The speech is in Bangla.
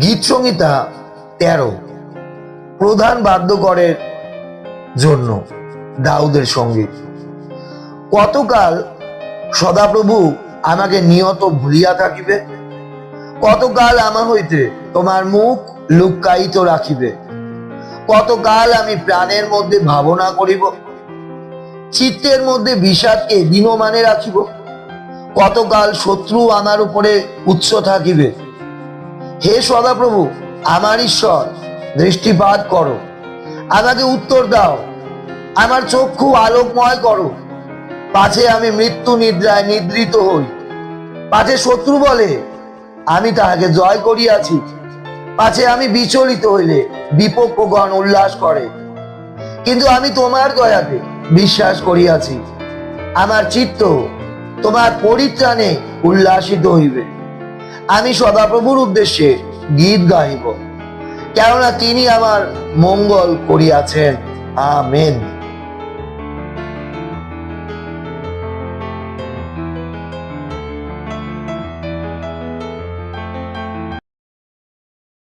গীত সংহিতা তেরো। প্রধান বাদ্যকরের জন্য দাউদের সংগীত কতকাল সদাপ্রভু আমাকে নিয়ত ভুলিয়া থাকিবে? কতকাল আমার হইতে তোমার মুখ লুকায়িত রাখিবে? কতকাল আমি প্রাণের মধ্যে ভাবনা করিব? চিত্তের মধ্যে বিষাদকে দিনমানে রাখিব? কতকাল শত্রু আমার উপরে উৎস থাকিবে? হে সদাপ্রভু, আমার ঈশ্বর, দৃষ্টিপাত করো। আমাকে উত্তর দাও। আমার চক্ষু আলোকময় করো। পাছে আমি মৃত্যু নিদ্রায় নিদ্রিত হই। পাছে শত্রু বলে, আমি তাহাকে জয় করিয়াছি। পাছে আমি বিচলিত হইলে বিপক্ষগণ উল্লাস করে। কিন্তু আমি তোমার দয়াতে বিশ্বাস করিয়াছি। আমার চিত্ত তোমার পরিত্রাণে উল্লাসিত হইবে। আমি সদাপ্রভুর উদ্দেশ্যে গীত গাইব কেননা তিনি আমার মঙ্গল করিয়াছেন। আমেন।